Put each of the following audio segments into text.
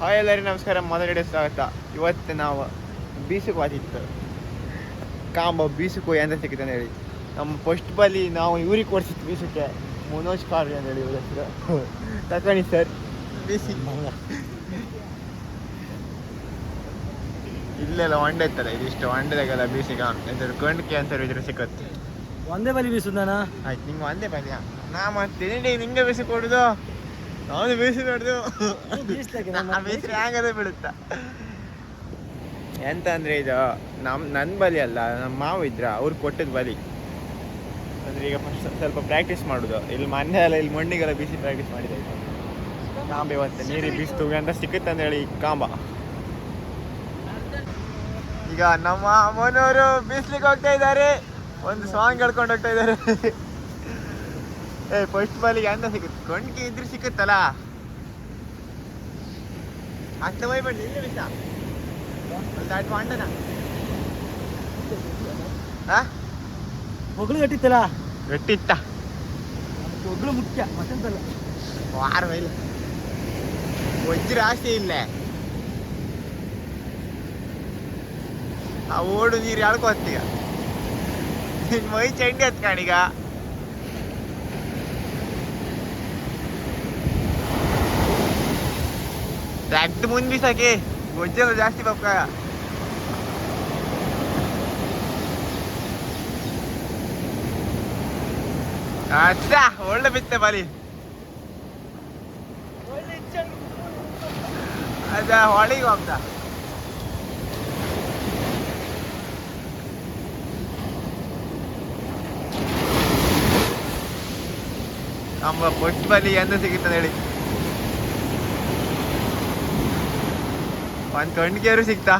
Hi ಎಲ್ಲರಿಗೂ ನಮಸ್ಕಾರ. ಮೊದಲಡೆ ಸ್ವಾಗತ. ಇವತ್ತು ನಾವು ಬೀಸಕ್ಕೆ ಹೋಗಿತ್ತು ಕಾಂಬ ಬೀಸಕ್ಕೆ ಎಂತ ಅಂತ ಅಂತ ಹೇಳಿ. ನಮ್ಮ ಫಸ್ಟ್ ಬಲಿ ನಾವು ಇವ್ರಿಗೆ ಕೊಡ್ಸಿತ್ತು ಬೀಸಕ್ಕೆ ಮನೋಜ್ ಕಾರ್ ಅಂತ ಹೇಳಿ ಇವ್ರ ಹೆಸರು. ತಕೊಳ್ಳಿ ಸರ್ ಬೀಸಿ. ಇಲ್ಲೆಲ್ಲ ಒಂಡೆ ಇತ್ತಲ್ಲ ಇದಿಷ್ಟು ಒಂಡೆದಾಗೆಲ್ಲ ಬೀಸಿಗೆ ಎಂತ ಗಂಡು ಕ್ಯಾನ್ಸರ್ ಇದ್ರೆ ಸಿಕ್ಕತ್ತೆ? ಒಂದೇ ಬಲಿ ಬೀಸುದಾನ? ಆಯ್ತು ನಿಮ್ಗೆ ಒಂದೇ ಬಲಿಯ ನಾ ಮಾಡ್ತೀನಿ ನಿಂಗೆ ಬೇಸಿ ಕೊಡುದು? ನಾನು ಬೇಸಿ ನೋಡುದು ಬೇಸ್ರೆ ಹ್ಯಾಂಗದ ಬಿಡುತ್ತ ಎಂತ ಅಂದ್ರೆ ಇದು, ನಮ್ ನನ್ನ ಬಲಿ ಅಲ್ಲ ನಮ್ಮ ಮಾವ ಇದ್ರ, ಅವ್ರು ಕೊಟ್ಟದ್ ಬಲಿ. ಅಂದ್ರೆ ಈಗ ಫಸ್ಟ್ ಸ್ವಲ್ಪ ಪ್ರಾಕ್ಟೀಸ್ ಮಾಡುದು. ಇಲ್ಲಿ ಮೊನ್ನೆ ಎಲ್ಲ ಇಲ್ಲಿ ಮಣ್ಣಿಗೆಲ್ಲ ಬಿಸಿ ಪ್ರಾಕ್ಟೀಸ್ ಮಾಡಿದೆ. ಕಾಂಬೆ ಇವತ್ತು ನೀರಿಗೆ ಬೀಸ್ತು ಅಂತ ಸಿಕ್ಕತ್ತೆ ಅಂತ ಹೇಳಿ, ಕಾಂಬ. ಈಗ ನಮ್ಮ ಅಮ್ಮನವರು ಬೀಸ್ಲಿಕ್ಕೆ ಹೋಗ್ತಾ ಇದ್ದಾರೆ. ಒಂದು ಸಾಂಗ್ ಹೇಳ್ಕೊಂಡು ಹೋಗ್ತಾ ಇದ್ದಾರೆ. ಏ ಫಸ್ಟ್ ಬಾಲಿಗೆ ಅಂದ ಸಿಗುತ್ತೆ. ಕೊಂಡ್ಗೆ ಇದ್ರೆ ಸಿಕ್ಕತ್ತಲ್ಲ ಅತ್ತ ಬೈಬೇಡಿ ಇಲ್ಲ ಬಿಟ್ಟ? ಒಂದು ಆಟ ಮಾಡಣ ಹೊಗಳು ಗಟ್ಟಿತ್ತಲ್ಲ? ಗಟ್ಟಿತ್ತ. ಹೊಗಳು ಮುಖ್ಯ ಮತ್ತೆಂತಲ್ಲ ವಾರ ಬೈಲ ವಜ್ರ ಆಸೆ ಇಲ್ಲ. ಆ ಓಡು ನೀರು ಎಳ್ಕೊತ್ತೀಗ ನಿನ್ ಮೈ ಚಂಡಿ ಹತ್ ಕಾಣೀಗ ಟ್ಯಾಕ್ಟ್ ಮುಂದ್ ಬೀಸಾಕಿ ಗೊಜ್ಜೆಲ್ಲ ಜಾಸ್ತಿ ಬಪ್ಪ ಅಚ್ಚ ಒಳ್ಳೆ ಬಿತ್ತೆ ಬಲಿ ಅದ ಹೊಳಿಗೆ ಹೋಗ್ತಾ ನಮ್ಮ ಪೊಟ್ಟು ಬಲಿ ಎಂದ ಸಿಗುತ್ತದೆ ಹೇಳಿ ಒಂದ್ ಕಣ್ಣಿಗೆರು ಸಿಗ್ತಾ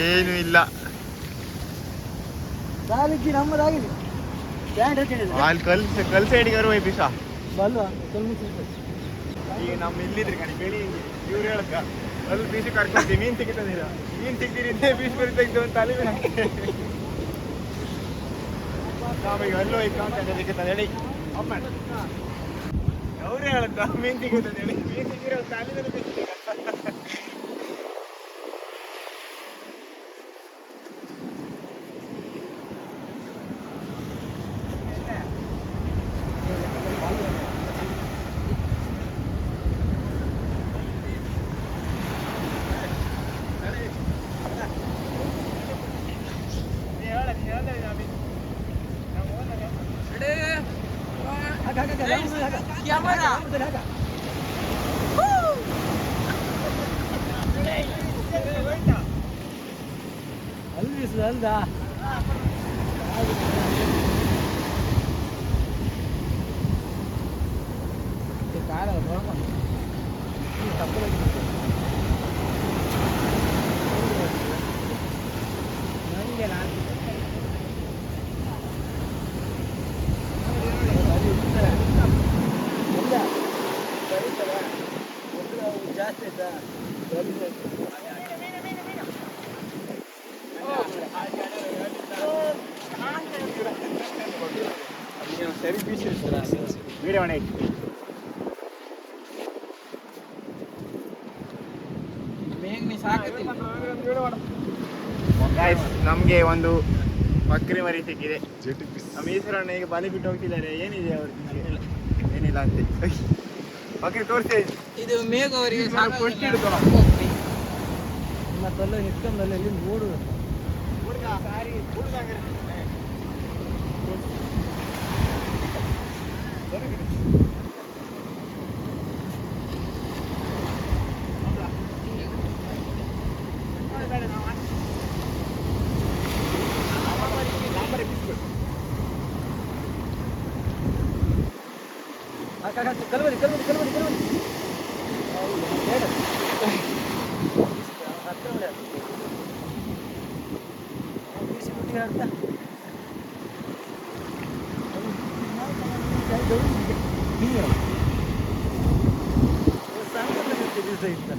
ಏನು ಇಲ್ಲ. ಅಲ್ಲಿ ಕಲ್ಸ ಕಲ್ಸ ಹಿಡಿಗಾರು ವೈಪಿಸ ಬಲ್ವಾ? ಸ್ವಲ್ಪ ಈಗ ನಮ್ಮ ಇಲ್ಲಿದ್ರಿ ಕಣಿ ಬೆಳಿ ಇವ್ರು ಹೇಳಕ್ಕ ಅಲ್ಲಿ ಬೀಸಿ ಕರ್ಕೊಂತೀವಿ ಮೀನ್ ಸಿಗ್ತದಿಲ್ಲ ಮೀನ್ ತೆಗ್ದಿರಿ ಬೀಸ್ ಬರಿ ತೆಗ್ದು ಅಂತ ಅಲ್ಲಿ ಅಲ್ಲೋ ಈಗ ಅಂತ ಸಿಗುತ್ತದೆ ಹೇಳಿ ಅವ್ರು ಹೇಳಕ್ಕ ಮೀನ್ ಸಿಗುತ್ತದೆ ಹೇಳಿ. ಮೀನ್ ಸಿಕ್ಕಿರೋ ತಾಲಿದಲ್ಲಿ ಬಿಡ್ತೀವಿ ಅಲ್ಲಿ ಬೀಸುದ ಅಲ್ದ ಕಾಲ ನನಗೆ ಜಾಸ್ತಿ ಆಯ್ತಾ ಮಾಡಿ ಗಾಯ್ಸ್ ನಮಗೆ ಒಂದು ಬಕ್ರಿ ಮರಿ ಸಿಕ್ಕಿದೆ. ನಮ್ಮ ಈಶ್ವರಣ್ಣ ಈಗ ಬಲಿ ಬಿಟ್ಟು ಹೋಗ್ತಿದ್ದಾರೆ. ಏನಿದೆ ಅವ್ರಿಗೆ ಏನಿಲ್ಲ ಅಂತ. ಬಕ್ರಿ ತೋರಿಸಿ. ಇದು ಮೇಘ ಅವರಿಗೆ ಫಸ್ಟ್ ಹಿಡ್ಕೊ ಮತ್ತೆಲ್ಲ ಹಿಡ್ಕೊಂಡಲ್ಲ ಇಲ್ಲಿ ಓಡು ಕಲ್ವರಿ ಕಲ್ವರಿ ಕಲ್ವರಿ ಕಲ್ವರಿ ಬೇಡ ಹತ್ರ ಬಿಡ ಬಿಸಿ ಇದೆ ಇಲ್ಲ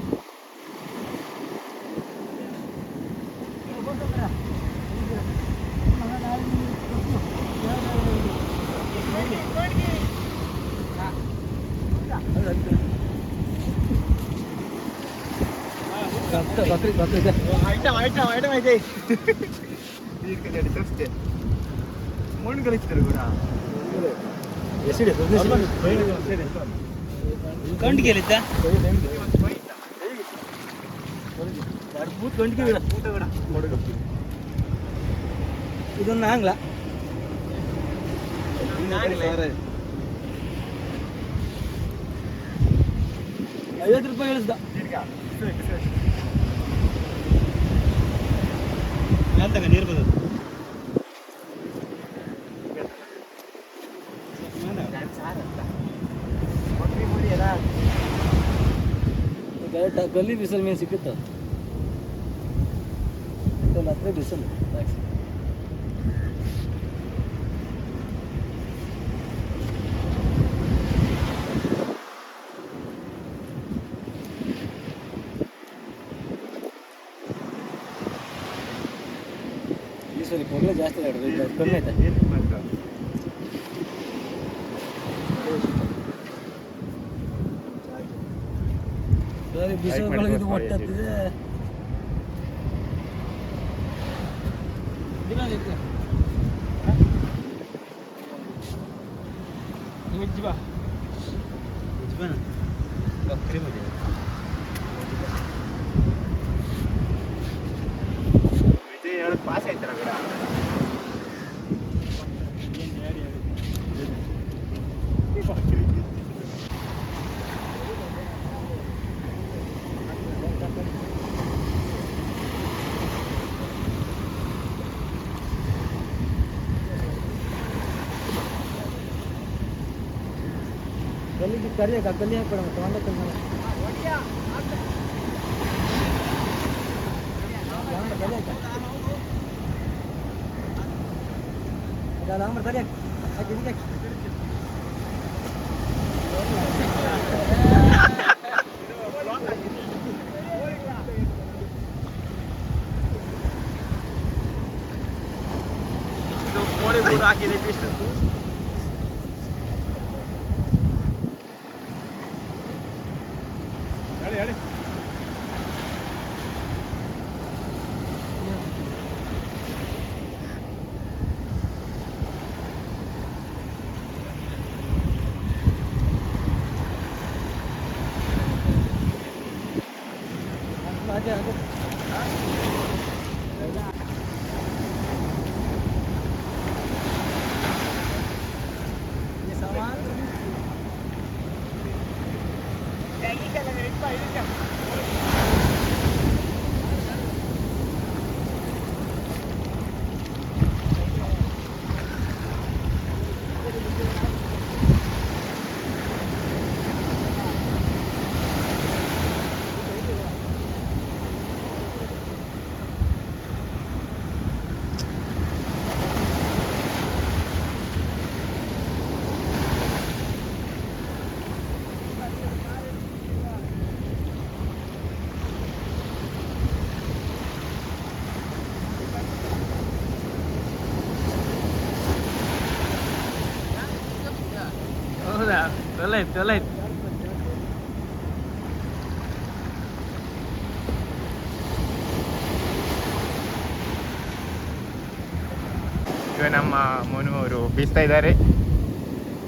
ಬಕ್ರಿ ಬಕ್ರಿ ಇದೆ. ಐಟಮ್ ಐಟಮ್ ಐಟಮ್ ಇದೆ. ಅಷ್ಟೇ ಮಣ್ಣು. ಕಲಿಸ್ತಾರೆ ಕೂಡ ಎಸಿಡೆ ಕಂಡಿಗೆಲ್ಲಿದ್ದ ಕಂಡು ಕೇಳಿದ್ದ ಬೂತ್ ಕಂಡು ಇದೊಂದು ಆಂಗ್ಲ. ಐವತ್ತು ರೂಪಾಯಿ ಇಳಿಸ್ದ ನೀರು ಡೈರೆಕ್ಟ್ ಗಲ್ಲಿ ಬಿಸಿಲು ಮೇಲೆ ಸಿಕ್ಕುತ್ತ. ಹತ್ರ ಬಿಸಿಲು. ಈ ಸರಿ ಪೊಗಲೆ ಜಾಸ್ತಿ ಆಡೋದು ಕಮ್ಮಿ ಆಯ್ತಾ? ಬಿಸಿಲು ಮಾಡಿ ಒಳಗಿದ್ದು ತೋರ್ಸ್ತಾ ಒಟ್ಟತ್ತಿದೆ ಪಾಸ್ ಆಯ್ತಾರ ಕೂಡ ಗಲ್ಲಿಗೆ ಕರಿಯಾಕ ಗಲ್ಲಿ ಹಾಕ್ಬೇಡ ತೊಗೊಂಡ ಲಾಂಬರ್ Alamur kadar. Hadi gidelim. ಹಾಗೆ ಐತೆ ಚಲೋ ಐತೆ ಈಗ ನಮ್ಮ ಮನು ಅವರು ಬೀಸ್ತಾ ಇದ್ದಾರೆ.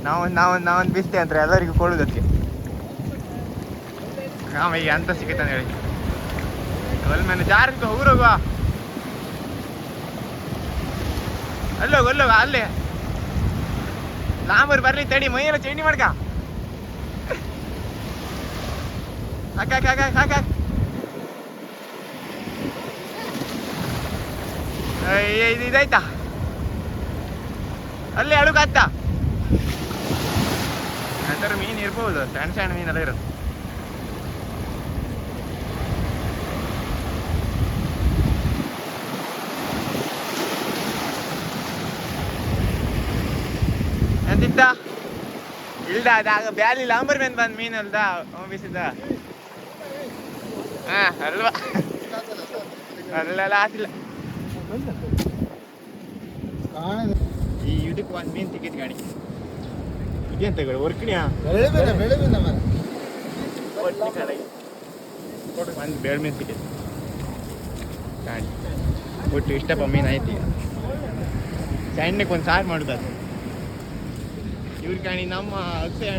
ನಾವು ನಾವೊಂದು ನಾವೊಂದು ಬೀಸ್ತೆ ಅಂದ್ರೆ ಎಲ್ಲರಿಗೂ ಕೊಡೋದಕ್ಕೆ ಕಾಮಿಗೆ ಅಂತ ಸಿಗುತ್ತಾನೆ ಹೇಳಿ. ಅಲ್ಲಿ ಮೇಲೆ ಜಾರಿಗೆ ಹೋಗುವ ಅಲ್ಲೋಗ ಅಲ್ಲೋಗ, ಅಲ್ಲೇ. ಲಾಂಬರ್ ಬರ್ಲಿ, ತಡಿ, ಮೈಯೆಲ್ಲ ಚೇಂಡಿ ಮಾಡ್ಕ. ಹಾಕ ಹಾಕ ಹಾಕ ಹಾಕ ಅಯ್ಯ, ಇದು ಇದಾಯ್ತಾ ಅಲ್ಲಿ ಅಳುಗಾತ್ತ ನಂತರ ಮೀನು ಇರ್ಬೋದು ಸಣ್ಣ ಸಣ್ಣ ಮೀನೆಲ್ಲ ಇರೋದು ಎಂತಿತ್ತ? ಇಲ್ದ ಅದಾಗ ಬ್ಯಾಲಿ ಲಾಂಬರ್ ಮೇನ್ ಬಂದ್ ಮೀನಲ್ದ ಬಿಸಿದ ಹಾ ಅಲ್ವಾ? ಅಲ್ಲೆಲ್ಲ ಆತಿಲ್ಲ ಈ ಇದಕ್ಕೆ ಒಂದು ಮೀನ್ ತೆಗಿದ್ ಗಾಡಿ. ಇದೇನ್ ತಗೊಳ್ಳಿ ವರ್ಕಿಣಿಯಾ ಒಂದು ಬೇಳೆ ಮೀನು ಸಿಕ್ಕಿತ್ತು ಕಾಣಿ ಒಟ್ಟು ಇಷ್ಟಪ್ಪ ಮೀನು ಐತಿ ಸಣ್ಣಕ್ಕೆ ಒಂದು ಸಾರು ಮಾಡುದು ಅದು ಇವ್ರ ಕಾಣಿ ನಮ್ಮ ಅಕ್ಷಯ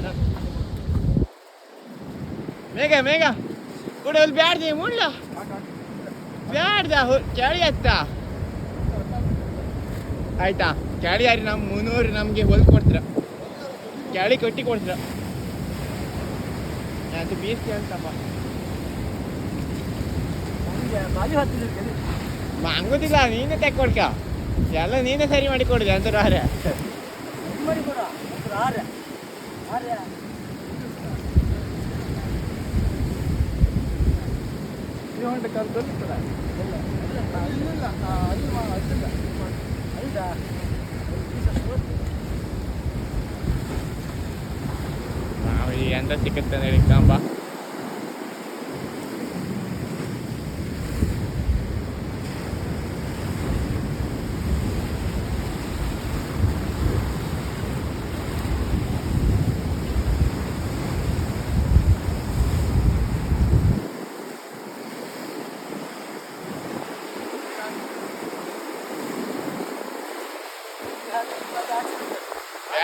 ಮೇಘ ಮೇಘ. ಕೂಡ ಅಲ್ಲಿ ಬ್ಯಾಡ್ದೆ, ಮುಳ್ಳ. ಬ್ಯಾಡ್ದ ಚಳಿ ಅತ್ತಾ ಆಯ್ತಾ? ಚಳಿ ಯಾರಿ ನಮ್ಮ ಮುನ್ನೂರು ನಮಗೆ ಹೊಲ್ದು ಕೊಡ್ತೀರ. ಚಳಿ ಕಟ್ಟಿ ಕೊಡ್ತೀರ. ಅದು ಬೀಸ್ತಿ ಅಂತಪ್ಪ. ಮಂಗುದಿಲ್ಲ ನೀನೇ ತೆಕ್ಕೊಡ್ಕ ಎಲ್ಲ ನೀನೇ ಸರಿ ಮಾಡಿ ಕೊಡುದು ಅಂತ ಆರೆ ಮಾಡಿ ಕಂತು ಆರ್ಯ ಆರ್ಯ ಹೌದಾ ನಾವು ಈಗ ಎಂತ ಸಿಕ್ಕತ್ತೆ ಹೇಳಿ ಕಾಂಬ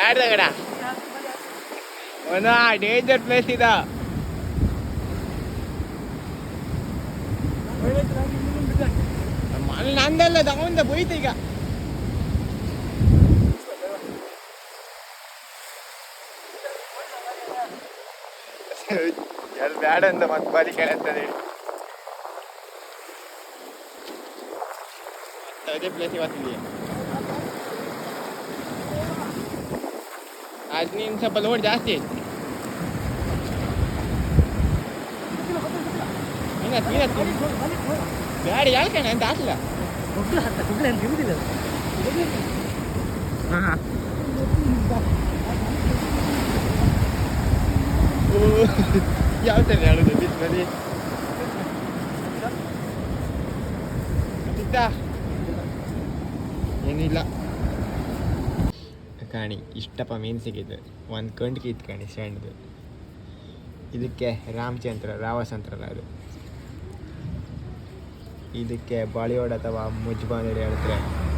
ಬ್ಯಾಡ್ದ ಗಡ ಒಂದು ಡೇಂಜರ್ ಪ್ಲೇಸ್ ಇದ. ಅಲ್ಲಿ ನಂದಲ್ಲ ತಗೊಂಡ ಹೋಯ್ತು ಈಗ. ಎಲ್ಲಿ ಬ್ಯಾಡ ಅಂತ ಮತ್ತೆ ಬಾಲಿ ಕೇಳಂತದೆ ಅದೇ ಪ್ಲೇಸ್ ಇವತ್ತಿದೆ ಅದು ನೀನು ಸ್ವಲ್ಪ ಲೋಡ್ ಜಾಸ್ತಿ ಮೀನತ್ ಬ್ಯಾಡ ಯಾಕೆ ಅಂತ ಹಾಕ್ಲ. ಯಾವ ತರ ಹೇಳುದು ಬಿಸಿಲಲ್ಲಿ ಏನಿಲ್ಲ. ಕಾಣಿ ಇಷ್ಟಪ್ಪ ಮೀನು ಸಿಕ್ಕಿದ್ದು ಒಂದು ಕಂಡ್ಗೆ ಇತ್ತು ಕಾಣಿ, ಸಣ್ಣದು. ಇದಕ್ಕೆ ರಾಮಚಂದ್ರ ರಾವಸ್ ಅಂತಾರಲ್ಲ ಅದು. ಇದಕ್ಕೆ ಬಾಲಿವುಡ್ ಅಥವಾ ಮುಜ್ಬಾಂದೇಳಿ ಹೇಳ್ತಾರೆ.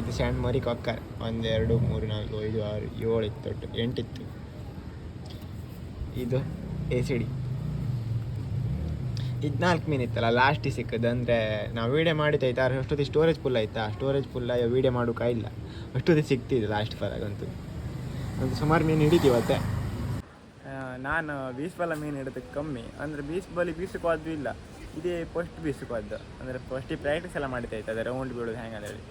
ಇದು ಸಣ್ಣ ಮರಿ ಕೊಕ್ಕರ್. ಒಂದೆರಡು ಮೂರು, ನಾಲ್ಕು, ಐದು, ಆರು, ಏಳು ಇತ್ತು. ಎಂಟಿತ್ತು ಇದು ಎ ಸಿ ಡಿ ಇದು ನಾಲ್ಕು ಇತ್ತಲ್ಲ ಲಾಸ್ಟಿಗೆ ಸಿಕ್ಕದು. ಅಂದರೆ ನಾವು ವೀಡಿಯೋ ಮಾಡಿದ್ದಾಯ್ತಾ ಅಷ್ಟೊತ್ತಿ ಸ್ಟೋರೇಜ್ ಫುಲ್ ಆಯ್ತಾ? ಸ್ಟೋರೇಜ್ ಫುಲ್ ವೀಡಿಯೋ ಮಾಡೋಕ್ಕಾಗಿಲ್ಲ ಇಲ್ಲ. ಅಷ್ಟೊತ್ತಿ ಸಿಗ್ತಿದೆ ಲಾಸ್ಟ್ ಫಲಾಗಂತೂ ಒಂದು ಸುಮಾರು ಮೀನು ಹಿಡಿತೀವತ್ತೆ ನಾನು ಬೀಸ್ಬಲ ಮೀನು ಹಿಡಿದಕ್ಕೆ ಕಮ್ಮಿ. ಅಂದರೆ ಬೀಸ್ ಬಲಿ ಬೀಸಕ್ವಾದ್ದು ಇಲ್ಲ. ಇದೇ ಫಸ್ಟ್ ಬೀಸಕ್ವಾದ್ದು. ಅಂದರೆ ಫಸ್ಟಿಗೆ ಪ್ರಾಕ್ಟೀಸ್ ಎಲ್ಲ ಮಾಡ್ತಾಯ್ತು ಅದೇ ರೌಂಡ್ ಬೀಳೋದು ಹೆಂಗೆ ಅಂತೇಳಿ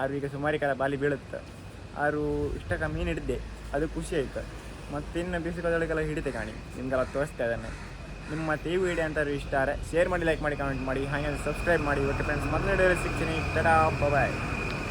ಆರು ಈಗ ಸುಮಾರು ಕಾಲ ಬಾಲಿ ಬೀಳುತ್ತೆ. ಆರು ಇಷ್ಟಕ್ಕೆ ಮೀನು ಹಿಡಿದೆ. ಅದು ಖುಷಿ ಆಯ್ತು. ಮತ್ತು ಇನ್ನು ಬೀಸಕ್ವಾದೊಳಗೆಲ್ಲ ಹಿಡಿತೆ ಕಾಣಿ. ನಿಮ್ಗೆಲ್ಲ ತೋರಿಸ್ತಾ ಇದ್ದಾನೆ ನಿಮ್ಮ ಮತ್ತೆ ಈ ವಿಡಿಯೋ ಅಂತಾರು ಇಷ್ಟ ಶೇರ್ ಮಾಡಿ ಲೈಕ್ ಮಾಡಿ ಕಮೆಂಟ್ ಮಾಡಿ, ಹಾಗೆ ಸಬ್ಸ್ಕ್ರೈಬ್ ಮಾಡಿ. ಓಕೆ ಫ್ರೆಂಡ್ಸ್ ಮತ್ತೆ ಸಿಗ್ತೀನಿ. ಟಡಾ ಬಾಯ್